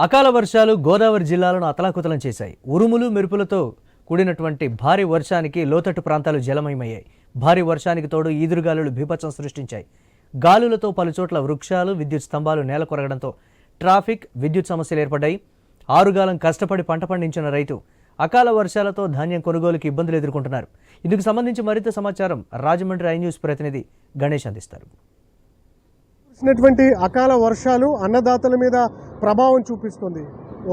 అకాల వర్షాలు గోదావరి జిల్లాలను అతలాకుతలం చేశాయి. ఉరుములు మెరుపులతో కూడినటువంటి భారీ వర్షానికి లోతట్టు ప్రాంతాలు జలమయమయ్యాయి. భారీ వర్షానికి తోడు ఈదురుగాలులు బీభత్సం సృష్టించాయి. గాలులతో పలుచోట్ల వృక్షాలు విద్యుత్ స్తంభాలు నేల కొరగడంతో ట్రాఫిక్ విద్యుత్ సమస్యలు ఏర్పడ్డాయి. ఆరుగాలం కష్టపడి పంట పండించిన రైతు అకాల వర్షాలతో ధాన్యం కొనుగోలుకి ఇబ్బందులు ఎదుర్కొంటున్నారు. ఇందుకు సంబంధించి మరింత సమాచారం రాజమండ్రి ఐ న్యూస్ ప్రతినిధి గణేష్ అందిస్తారు. వచ్చినటువంటి అకాల వర్షాలు అన్నదాతల మీద ప్రభావం చూపిస్తుంది.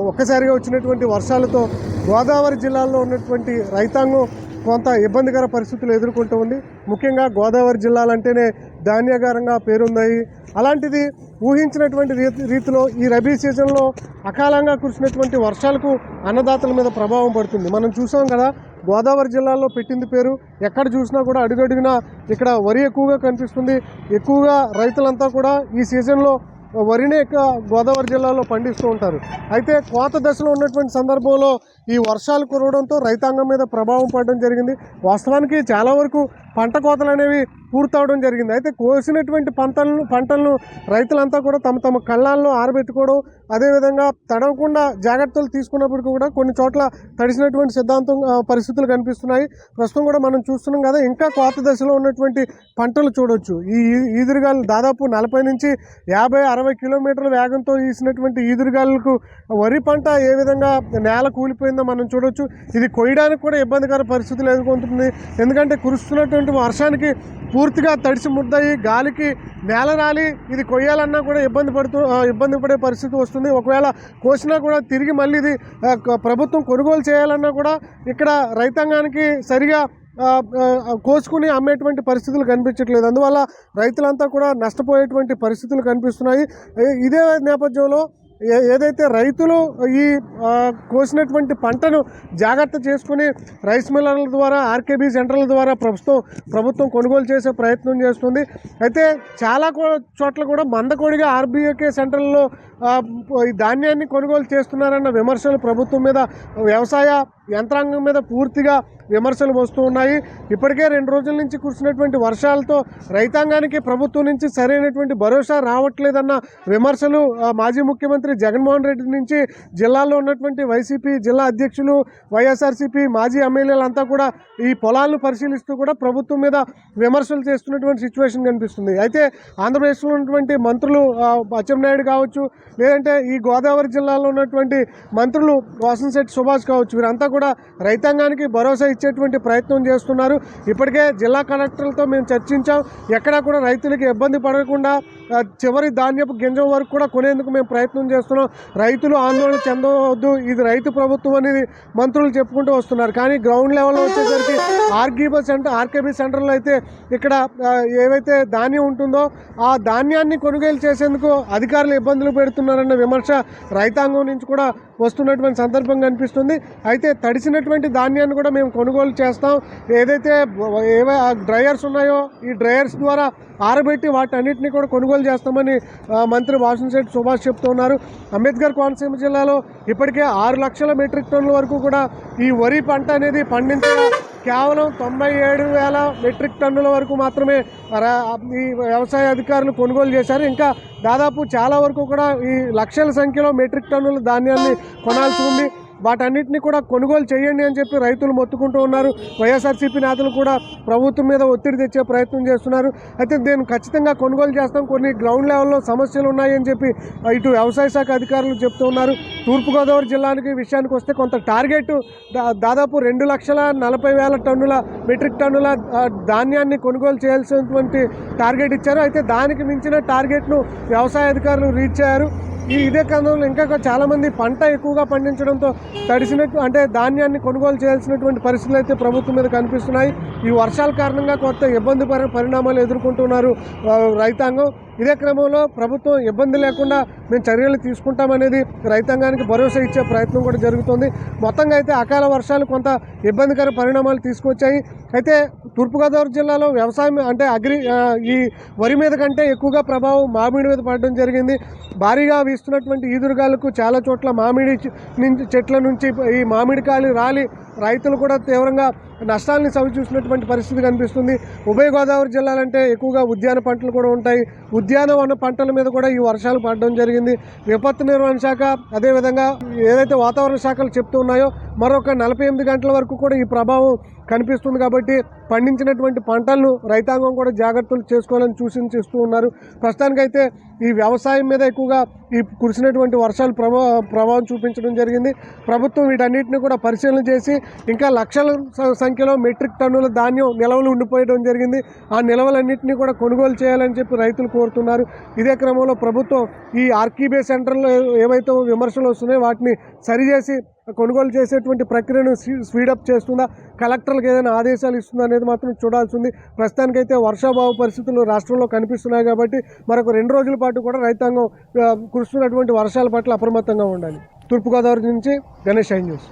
ఒక్కసారిగా వచ్చినటువంటి వర్షాలతో గోదావరి జిల్లాలో ఉన్నటువంటి రైతాంగం కొంత ఇబ్బందికర పరిస్థితులు ఎదుర్కొంటూ ఉంది. ముఖ్యంగా గోదావరి జిల్లాలంటేనే ధాన్యాగారంగా పేరుందాయి. అలాంటిది ఊహించినటువంటి రీతి రీతిలో ఈ రబీ సీజన్లో అకాలంగా కురిసినటువంటి వర్షాలకు అన్నదాతల మీద ప్రభావం పడుతుంది. మనం చూసాం కదా గోదావరి జిల్లాలో పెట్టింది పేరు. ఎక్కడ చూసినా కూడా అడుగడుగునా ఇక్కడ వరి ఎక్కువగా కనిపిస్తుంది. ఎక్కువగా రైతులంతా కూడా ఈ సీజన్లో వరిని ఎక్కువ గోదావరి జిల్లాలో పండిస్తూ ఉంటారు. అయితే కోత దశలో ఉన్నటువంటి సందర్భంలో ఈ వర్షాలు కురవడంతో రైతాంగం మీద ప్రభావం పడడం జరిగింది. వాస్తవానికి చాలా వరకు పంట కోతలు అనేవి పూర్తవడం జరిగింది. అయితే కోసినటువంటి పంటలను పంటలను రైతులంతా కూడా తమ తమ కళ్ళాల్లో ఆరబెట్టుకోవడం అదేవిధంగా తడవకుండా జాగ్రత్తలు తీసుకున్నప్పటికీ కూడా కొన్ని చోట్ల తడిసినటువంటి సిద్ధాంతం పరిస్థితులు కనిపిస్తున్నాయి. ప్రస్తుతం కూడా మనం చూస్తున్నాం కదా ఇంకా కోత దశలో ఉన్నటువంటి పంటలు చూడొచ్చు. ఈ ఈ- ఈదురుగాలు దాదాపు నలభై నుంచి యాభై అరవై కిలోమీటర్ల వేగంతో వీసినటువంటి ఈదురుగాలకు వరి పంట ఏ విధంగా నేల కూలిపోయిందో మనం చూడొచ్చు. ఇది కొయ్యడానికి కూడా ఇబ్బందికర పరిస్థితులు ఎదుర్కొంటుంది. ఎందుకంటే కురుస్తున్నటువంటి వర్షానికి పూర్తిగా తడిసి ముద్దయి గాలికి నేల రాలి ఇది కొయ్యాలన్నా కూడా ఇబ్బంది పడుతూ ఇబ్బంది పడే పరిస్థితి వస్తుంది. ఒకవేళ కోసినా కూడా తిరిగి మళ్ళీ ఇది ప్రభుత్వం కొనుగోలు చేయాలన్నా కూడా ఇక్కడ రైతాంగానికి సరిగా కోసుకుని అమ్మేటువంటి పరిస్థితులు కనిపించట్లేదు. అందువల్ల రైతులంతా కూడా నష్టపోయేటువంటి పరిస్థితులు కనిపిస్తున్నాయి. ఇదే నేపథ్యంలో ఏదైతే రైతులు ఈ కోసినటువంటి పంటను జాగ్రత్త చేసుకుని రైస్ మిల్లర్ల ద్వారా ఆర్కేబీ సెంటర్ల ద్వారా ప్రభుత్వం ప్రభుత్వం కొనుగోలు చేసే ప్రయత్నం చేస్తుంది. అయితే చాలా కో- చోట్ల కూడా మందకొడిగా ఆర్బీఐకే సెంటర్లలో ఈ ధాన్యాన్ని కొనుగోలు చేస్తున్నారన్న విమర్శలు ప్రభుత్వం మీద వ్యవసాయ యంత్రాంగం మీద పూర్తిగా విమర్శలు వస్తూ ఉన్నాయి. ఇప్పటికే రెండు రోజుల నుంచి కురిసినటువంటి వర్షాలతో రైతాంగానికి ప్రభుత్వం నుంచి సరైనటువంటి భరోసా రావట్లేదన్న విమర్శలు మాజీ ముఖ్యమంత్రి జగన్మోహన్ రెడ్డి నుంచి జిల్లాలో ఉన్నటువంటి వైసీపీ జిల్లా అధ్యక్షులు వైఎస్ఆర్సీపీ మాజీ ఎమ్మెల్యేలంతా కూడా ఈ పొలాలను పరిశీలిస్తూ కూడా ప్రభుత్వం మీద విమర్శలు చేస్తున్నటువంటి సిచ్యువేషన్ కనిపిస్తుంది. అయితే ఆంధ్రప్రదేశ్లో ఉన్నటువంటి మంత్రులు అచ్చెన్నాయుడు కావచ్చు లేదంటే ఈ గోదావరి జిల్లాలో ఉన్నటువంటి మంత్రులు వాసంశెట్టి సుభాష్ కావచ్చు వీరంతా కూడా రైతాంగానికి భరోసా ఇచ్చేటువంటి ప్రయత్నం చేస్తున్నారు. ఇప్పటికే జిల్లా కలెక్టర్లతో మేము చర్చించాం. ఎక్కడా కూడా రైతులకి ఇబ్బంది పడకుండా చివరి ధాన్యపు గింజ వరకు కూడా కొనేందుకు మేము ప్రయత్నం చేస్తున్నాం. రైతులు ఆందోళన చెందవద్దు. ఇది రైతు ప్రభుత్వం అనేది మంత్రులు చెప్పుకుంటూ వస్తున్నారు. కానీ గ్రౌండ్ లెవెల్లో వచ్చేసరికి ఆర్గీబీ సెంటర్ ఆర్కేబీ సెంటర్లో అయితే ఇక్కడ ఏవైతే ధాన్యం ఉంటుందో ఆ ధాన్యాన్ని కొనుగోలు చేసేందుకు అధికారులు ఇబ్బందులు పెడుతున్నారన్న విమర్శ రైతాంగం నుంచి కూడా వస్తున్నటువంటి సందర్భం కనిపిస్తుంది. అయితే తడిసినటువంటి ధాన్యాన్ని కూడా మేము కొనుగోలు చేస్తాం. ఏదైతే ఏవై డ్రయర్స్ ఉన్నాయో ఈ డ్రయర్స్ ద్వారా ఆరబెట్టి వాటన్నిటిని కూడా కొనుగోలు చేస్తామని మంత్రి వాసంశెట్టి సుభాష్ చెప్తున్నారు అంబేద్కర్ కోనసీమ జిల్లాలో ఇప్పటికే ఆరు లక్షల మెట్రిక్ టన్నుల వరకు కూడా ఈ వరి పంట అనేది పండించడం కేవలం తొంభై ఏడు వేల మెట్రిక్ టన్నుల వరకు మాత్రమే ఈ వ్యవసాయ అధికారులు కొనుగోలు చేశారు. ఇంకా దాదాపు చాలా వరకు కూడా ఈ లక్షల సంఖ్యలో మెట్రిక్ టన్నుల ధాన్యాన్ని కొనాల్సి ఉంది. వాటన్నిటిని కూడా కొనుగోలు చేయండి అని చెప్పి రైతులు మొత్తుకుంటూ ఉన్నారు. వైఎస్ఆర్సీపీ నేతలు కూడా ప్రభుత్వం మీద ఒత్తిడి తెచ్చే ప్రయత్నం చేస్తున్నారు. అయితే నేను ఖచ్చితంగా కొనుగోలు చేస్తాం. కొన్ని గ్రౌండ్ లెవెల్లో సమస్యలు ఉన్నాయని చెప్పి ఇటు వ్యవసాయ శాఖ అధికారులు చెప్తూ ఉన్నారు. తూర్పుగోదావరి జిల్లానికి విషయానికి వస్తే కొంత టార్గెట్ దా- దాదాపు రెండు లక్షల నలభై వేల టన్నుల మెట్రిక్ టన్నుల ధాన్యాన్ని కొనుగోలు చేయాల్సినటువంటి టార్గెట్ ఇచ్చారు. అయితే దానికి మించిన టార్గెట్ను వ్యవసాయ అధికారులు రీచ్ అయ్యారు. ఈ ఇదే కాలంలో ఇంకా చాలా మంది పంట ఎక్కువగా పండించడంతో తడిసినట్టు అంటే ధాన్యాన్ని కొనుగోలు చేయాల్సినటువంటి పరిస్థితులు అయితే ప్రభుత్వం మీద కనిపిస్తున్నాయి. ఈ వర్షాల కారణంగా కొత్త ఇబ్బంది పరిణామాలు ఎదుర్కొంటున్నారు రైతాంగం. ఇదే క్రమంలో ప్రభుత్వం ఇబ్బంది లేకుండా మేము చర్యలు తీసుకుంటామనేది రైతాంగానికి భరోసా ఇచ్చే ప్రయత్నం కూడా జరుగుతుంది. మొత్తంగా అయితే అకాల వర్షాలు కొంత ఇబ్బందికర పరిణామాలు తీసుకొచ్చాయి. అయితే తూర్పుగోదావరి జిల్లాలో వ్యవసాయం అంటే అగ్రి ఈ వరి మీద కంటే ఎక్కువగా ప్రభావం మామిడి మీద పడడం జరిగింది. భారీగా వీస్తున్నటువంటి ఈదురుగాలకు చాలా చోట్ల మామిడి నుంచి చెట్ల నుంచి ఈ మామిడికాయలు రాలి రైతులు కూడా తీవ్రంగా నష్టాలని చవి చూసినటువంటి పరిస్థితి కనిపిస్తుంది. ఉభయ గోదావరి జిల్లాలంటే ఎక్కువగా ఉద్యాన పంటలు కూడా ఉంటాయి. ఉద్యానవన పంటల మీద కూడా ఈ వర్షాలు పడడం జరిగింది. విపత్తు నిర్వహణ శాఖ అదేవిధంగా ఏదైతే వాతావరణ శాఖలు చెప్తూ ఉన్నాయో మరొక నలభై ఎనిమిది గంటల వరకు కూడా ఈ ప్రభావం కనిపిస్తుంది కాబట్టి పండించినటువంటి పంటలను రైతాంగం కూడా జాగ్రత్తలు చేసుకోవాలని సూచించిస్తూ ఉన్నారు. ప్రస్తుతానికైతే ఈ వ్యవసాయం మీద ఎక్కువగా ఈ కురిసినటువంటి వర్షాలు ప్రభావం చూపించడం జరిగింది. ప్రభుత్వం వీటన్నిటిని కూడా పరిశీలన చేసి ఇంకా లక్షల సంఖ్యలో మెట్రిక్ టన్నుల ధాన్యం నిల్వలు ఉండిపోయడం జరిగింది. ఆ నిల్వలన్నింటినీ కూడా కొనుగోలు చేయాలని చెప్పి రైతులు కోరుతున్నారు. ఇదే క్రమంలో ప్రభుత్వం ఈ ఆర్కీబే సెంటర్లో ఏవైతే విమర్శలు వస్తున్నాయో వాటిని సరిచేసి కొనుగోలు చేసేటువంటి ప్రక్రియను స్పీడప్ చేస్తుందా? కలెక్టర్లకు ఏదైనా ఆదేశాలు ఇస్తుందా అనేది మాత్రం చూడాల్సి ఉంది. ప్రస్తుతానికైతే వర్షాభావ పరిస్థితులు రాష్ట్రంలో కనిపిస్తున్నాయి కాబట్టి మరొక రెండు రోజుల పాటు కూడా రైతాంగం కురుస్తున్నటువంటి వర్షాల పట్ల అప్రమత్తంగా ఉండాలి. తూర్పుగోదావరి నుంచి గణేష్ ఐ న్యూస్.